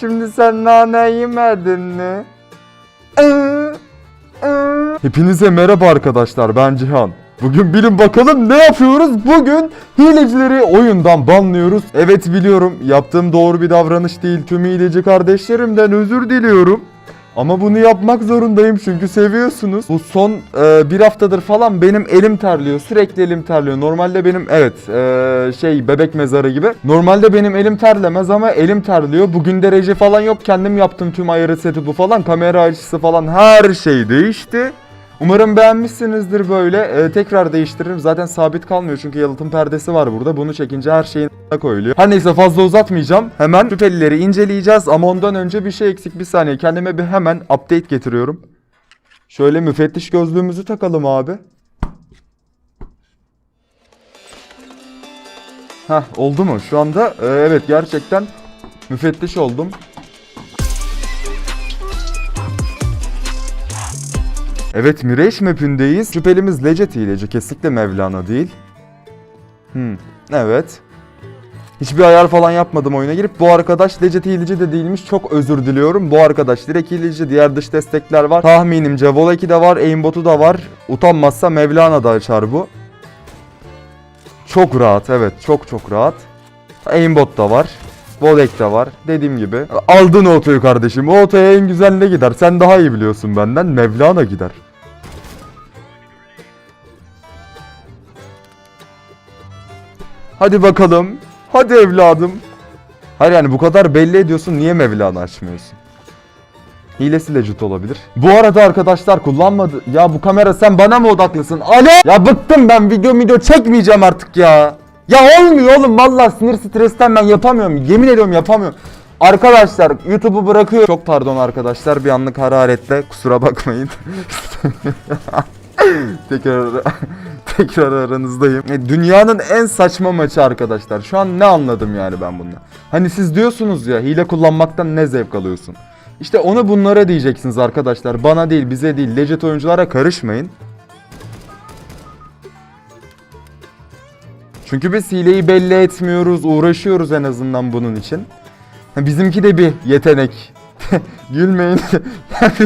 Şimdi sen nane yemedin mi? Iı, ıı. Hepinize merhaba arkadaşlar ben Cihan. Bugün bilin bakalım ne yapıyoruz? Bugün hilecileri oyundan banlıyoruz. Evet biliyorum yaptığım doğru bir davranış değil. Tüm hileci kardeşlerimden özür diliyorum. Ama bunu yapmak zorundayım çünkü seviyorsunuz. Bu son e, bir haftadır falan benim elim terliyor. Sürekli elim terliyor. Normalde benim evet e, şey bebek mezarı gibi. Normalde benim elim terlemez ama elim terliyor. Bugün derece falan yok. Kendim yaptım tüm ayarı seti bu falan. Kamera açısı falan her şey değişti. Umarım beğenmişsinizdir böyle. Ee, tekrar değiştiririm. Zaten sabit kalmıyor çünkü yalıtım perdesi var burada. Bunu çekince her şeyin koyuluyor. Her neyse fazla uzatmayacağım. Hemen şüphelileri inceleyeceğiz ama ondan önce bir şey eksik. Bir saniye kendime bir hemen update getiriyorum. Şöyle müfettiş gözlüğümüzü takalım abi. Heh oldu mu? Şu anda e, evet gerçekten müfettiş oldum. Evet Mireç map'indeyiz. Şüphelimiz Lecet hileci. Kesinlikle Mevlana değil. Hmm, evet. Hiçbir ayar falan yapmadım oyuna girip. Bu arkadaş Lecet hileci de değilmiş. Çok özür diliyorum. Bu arkadaş direkt hileci. Diğer dış destekler var. Tahminimce Voleki de var. Aimbot'u da var. Utanmazsa Mevlana da açar bu. Çok rahat evet. Çok çok rahat. Aimbot da var. Volek de var. Dediğim gibi. Aldın otoyu kardeşim. O otoya en güzel ne gider? Sen daha iyi biliyorsun benden. Mevlana gider. Hadi bakalım. Hadi evladım. Hayır yani bu kadar belli ediyorsun. Niye Mevlana açmıyorsun? Hilesi legit olabilir. Bu arada arkadaşlar kullanmadı. Ya bu kamera sen bana mı odaklısın? Alo! Ya bıktım ben video video çekmeyeceğim artık ya. Ya olmuyor oğlum vallahi sinir stresten ben yapamıyorum. Yemin ediyorum yapamıyorum. Arkadaşlar YouTube'u bırakıyorum. Çok pardon arkadaşlar bir anlık hararetle kusura bakmayın. tekrar tekrar aranızdayım. E, Dünyanın en saçma maçı arkadaşlar. Şu an ne anladım yani ben bundan. Hani siz diyorsunuz ya hile kullanmaktan ne zevk alıyorsun? İşte onu bunlara diyeceksiniz arkadaşlar. Bana değil, bize değil, legit oyunculara karışmayın. Çünkü biz hileyi belli etmiyoruz, uğraşıyoruz en azından bunun için. Bizimki de bir yetenek. Gülmeyin.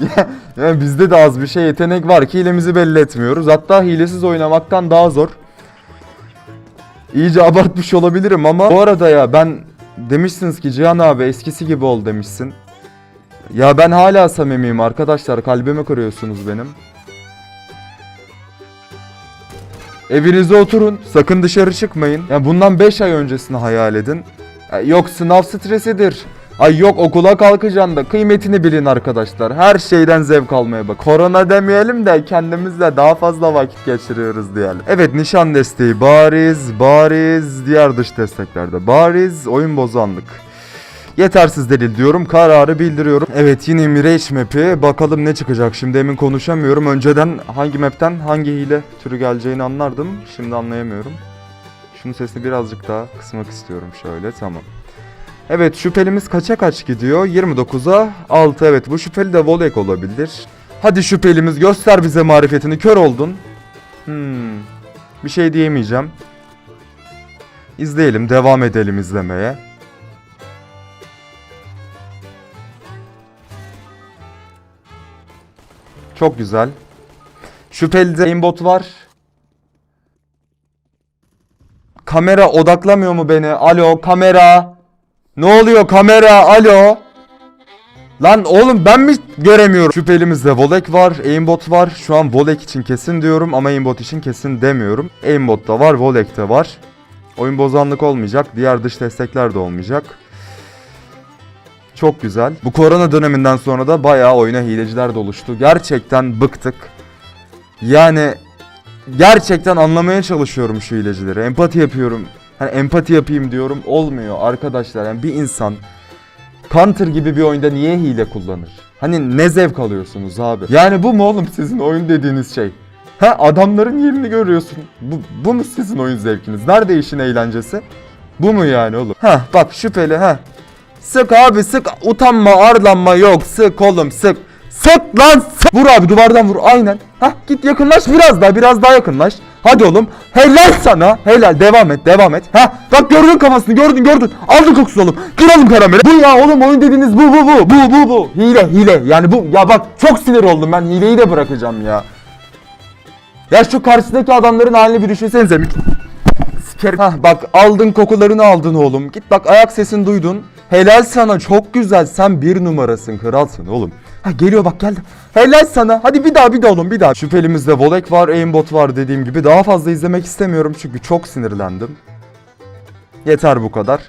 ya, yani bizde de az bir şey yetenek var ki hilemizi belli etmiyoruz. Hatta hilesiz oynamaktan daha zor. İyice abartmış olabilirim ama bu arada ya ben demişsiniz ki Cihan abi eskisi gibi ol demişsin. Ya ben hala samimiyim arkadaşlar kalbimi kırıyorsunuz benim. Evinize oturun. Sakın dışarı çıkmayın. Ya bundan 5 ay öncesini hayal edin. Yok sınav stresidir. Ay yok okula kalkacaksın da kıymetini bilin arkadaşlar. Her şeyden zevk almaya bak. Korona demeyelim de kendimizle daha fazla vakit geçiriyoruz diyelim. Evet nişan desteği bariz, bariz. Diğer dış desteklerde bariz. Oyun bozanlık. Yetersiz delil diyorum. Kararı bildiriyorum. Evet yine Mirage map'i. Bakalım ne çıkacak. Şimdi emin konuşamıyorum. Önceden hangi map'ten hangi hile türü geleceğini anlardım. Şimdi anlayamıyorum. Şunun sesini birazcık daha kısmak istiyorum şöyle. Tamam. Evet şüphelimiz kaça kaç gidiyor? 29'a 6 evet bu şüpheli de Volek olabilir. Hadi şüphelimiz göster bize marifetini kör oldun. Hmm. Bir şey diyemeyeceğim. İzleyelim devam edelim izlemeye. Çok güzel. Şüpheli aimbot var. Kamera odaklamıyor mu beni? Alo kamera. Ne oluyor kamera? Alo. Lan oğlum ben mi göremiyorum? Şüphelimizde Volek var, aimbot var. Şu an Volek için kesin diyorum ama aimbot için kesin demiyorum. Aimbot da var, Volek de var. Oyun bozanlık olmayacak. Diğer dış destekler de olmayacak. Çok güzel. Bu korona döneminden sonra da bayağı oyuna hileciler de oluştu. Gerçekten bıktık. Yani gerçekten anlamaya çalışıyorum şu hilecileri. Empati yapıyorum. Hani empati yapayım diyorum olmuyor arkadaşlar. Yani bir insan Counter gibi bir oyunda niye hile kullanır? Hani ne zevk alıyorsunuz abi? Yani bu mu oğlum sizin oyun dediğiniz şey? Ha adamların yerini görüyorsun. Bu, bu mu sizin oyun zevkiniz? Nerede işin eğlencesi? Bu mu yani oğlum? Ha bak şüpheli ha. Sık abi sık utanma arlanma yok sık oğlum sık. Sık lan sık. Vur abi duvardan vur aynen. Hah git yakınlaş biraz daha biraz daha yakınlaş. Hadi oğlum. Helal sana. Helal. Devam et. Devam et. Ha? Bak gördün kafasını. Gördün gördün. Aldın kokusu oğlum. Kıralım karameli. Bu ya oğlum oyun dediğiniz bu bu bu. Bu bu bu. Hile hile. Yani bu. Ya bak çok sinir oldum ben. Hileyi de bırakacağım ya. Ya şu karşıdaki adamların halini bir düşünsenize. Sikerim. Hah bak aldın kokularını aldın oğlum. Git bak ayak sesini duydun. Helal sana çok güzel. Sen bir numarasın kralsın oğlum. Ha geliyor bak geldi. Helal sana. Hadi bir daha bir daha oğlum bir daha. Şüphelimizde Volek var, aimbot var dediğim gibi. Daha fazla izlemek istemiyorum çünkü çok sinirlendim. Yeter bu kadar.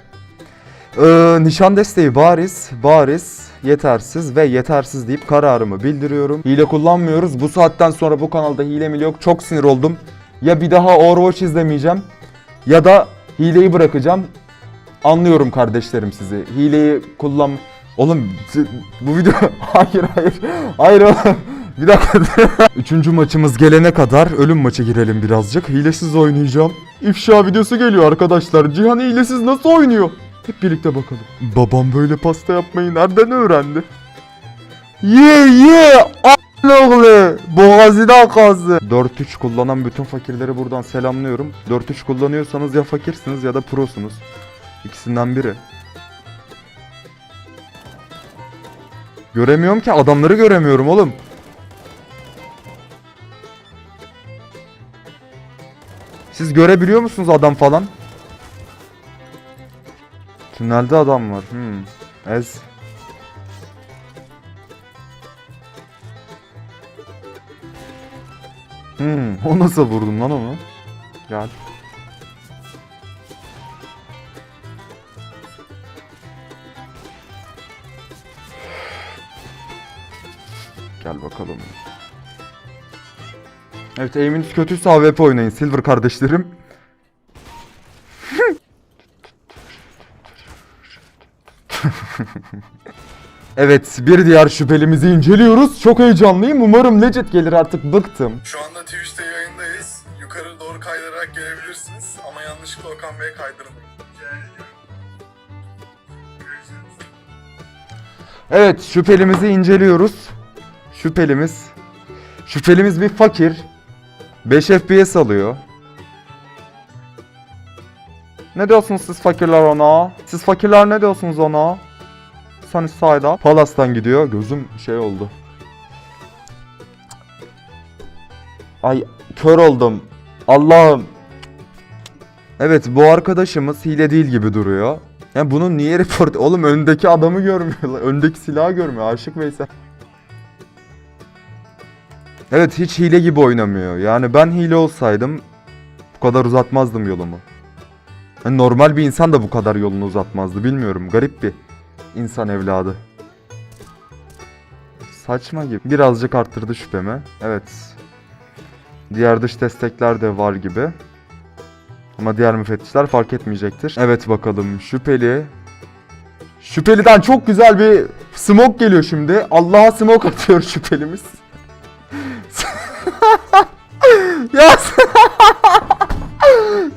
Ee, nişan desteği bariz, bariz, yetersiz ve yetersiz deyip kararımı bildiriyorum. Hile kullanmıyoruz. Bu saatten sonra bu kanalda hile mi yok çok sinir oldum. Ya bir daha Overwatch izlemeyeceğim ya da hileyi bırakacağım. Anlıyorum kardeşlerim sizi. Hileyi kullan... Oğlum bu video... hayır hayır. Hayır oğlum. Bir dakika. Üçüncü maçımız gelene kadar ölüm maçı girelim birazcık. Hilesiz oynayacağım. İfşa videosu geliyor arkadaşlar. Cihan hilesiz nasıl oynuyor? Hep birlikte bakalım. Babam böyle pasta yapmayı nereden öğrendi? Ye ye a**ın oğlu. Boğazına kazdı. 4-3 kullanan bütün fakirleri buradan selamlıyorum. 4-3 kullanıyorsanız ya fakirsiniz ya da prosunuz. İkisinden biri. Göremiyorum ki adamları göremiyorum oğlum. Siz görebiliyor musunuz adam falan? Tünelde adam var. Hmm. Ez. Hmm. O nasıl vurdun lan onu? Gel. Gel bakalım. Evet aim'iniz kötüyse AWP oynayın Silver kardeşlerim. evet bir diğer şüphelimizi inceliyoruz. Çok heyecanlıyım. Umarım legit gelir artık bıktım. Şu anda. Yukarı doğru kaydırarak gelebilirsiniz ama yanlışlıkla Okan Bey'e kaydırmayın. Görüşürüz. Evet şüphelimizi inceliyoruz. Şüphelimiz. Şüphelimiz bir fakir. 5 FPS alıyor. Ne diyorsunuz siz fakirler ona? Siz fakirler ne diyorsunuz ona? Sunnyside'a. Palas'tan gidiyor. Gözüm şey oldu. Ay kör oldum. Allah'ım. Evet bu arkadaşımız hile değil gibi duruyor. Ya bunun niye report... Oğlum öndeki adamı görmüyor. Öndeki silahı görmüyor. Aşık Veysel. Evet hiç hile gibi oynamıyor. Yani ben hile olsaydım bu kadar uzatmazdım yolumu. Yani normal bir insan da bu kadar yolunu uzatmazdı. Bilmiyorum. Garip bir insan evladı. Saçma gibi. Birazcık arttırdı şüphemi. Evet. Diğer dış destekler de var gibi. Ama diğer müfettişler fark etmeyecektir. Evet bakalım şüpheli. Şüpheliden çok güzel bir smoke geliyor şimdi. Allah'a smoke atıyor şüphelimiz. ya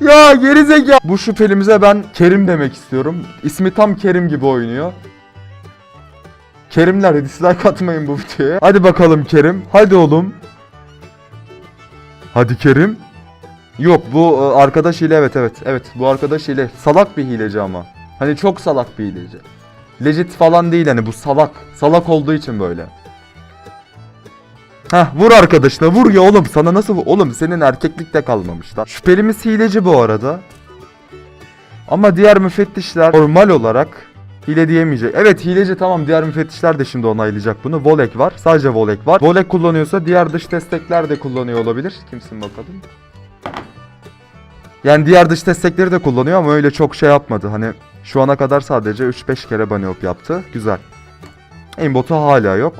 ya gerizekalı. Bu şüphelimize ben Kerim demek istiyorum. İsmi tam Kerim gibi oynuyor. Kerimler dislike atmayın bu videoya. Hadi bakalım Kerim. Hadi oğlum. Hadi Kerim. Yok bu e, arkadaş hile evet evet. Evet bu arkadaş hile. Salak bir hileci ama. Hani çok salak bir hileci. Legit falan değil hani bu salak. Salak olduğu için böyle. Heh vur arkadaşına vur ya oğlum sana nasıl Oğlum senin erkeklikte kalmamışlar. Şüphelimiz hileci bu arada. Ama diğer müfettişler normal olarak hile diyemeyecek. Evet hileci tamam diğer müfettişler de şimdi onaylayacak bunu. Volek var. Sadece Volek var. Volek kullanıyorsa diğer dış destekler de kullanıyor olabilir. Kimsin bakalım. Yani diğer dış destekleri de kullanıyor ama öyle çok şey yapmadı. Hani şu ana kadar sadece 3-5 kere bunny hop yaptı. Güzel. Aimbot'u hala yok.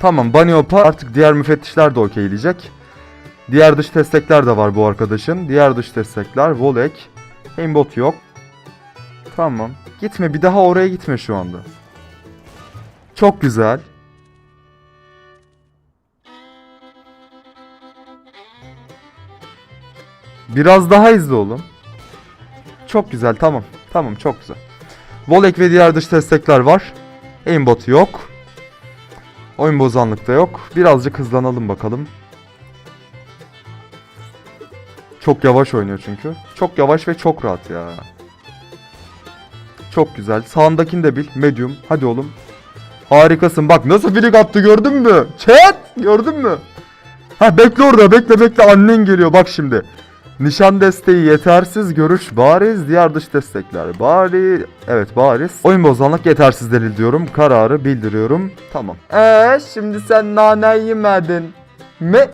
Tamam bunny hop'a artık diğer müfettişler de okeyleyecek. Diğer dış destekler de var bu arkadaşın. Diğer dış destekler Volek. Aimbot yok. Tamam. Gitme bir daha oraya gitme şu anda. Çok güzel. Biraz daha izle oğlum. Çok güzel tamam. Tamam çok güzel. Volek ve diğer dış destekler var. Aimbot yok. Oyun bozanlık da yok. Birazcık hızlanalım bakalım. Çok yavaş oynuyor çünkü. Çok yavaş ve çok rahat ya. Çok güzel. Sağındakini de bil. Medium. Hadi oğlum. Harikasın. Bak nasıl flick attı gördün mü? Chat gördün mü? Ha bekle orada bekle bekle annen geliyor bak şimdi. Nişan desteği yetersiz, görüş bariz, diğer dış destekler bari, evet bariz. Oyun bozanlık yetersiz delil diyorum, kararı bildiriyorum. Tamam. Eee şimdi sen nane yemedin mi?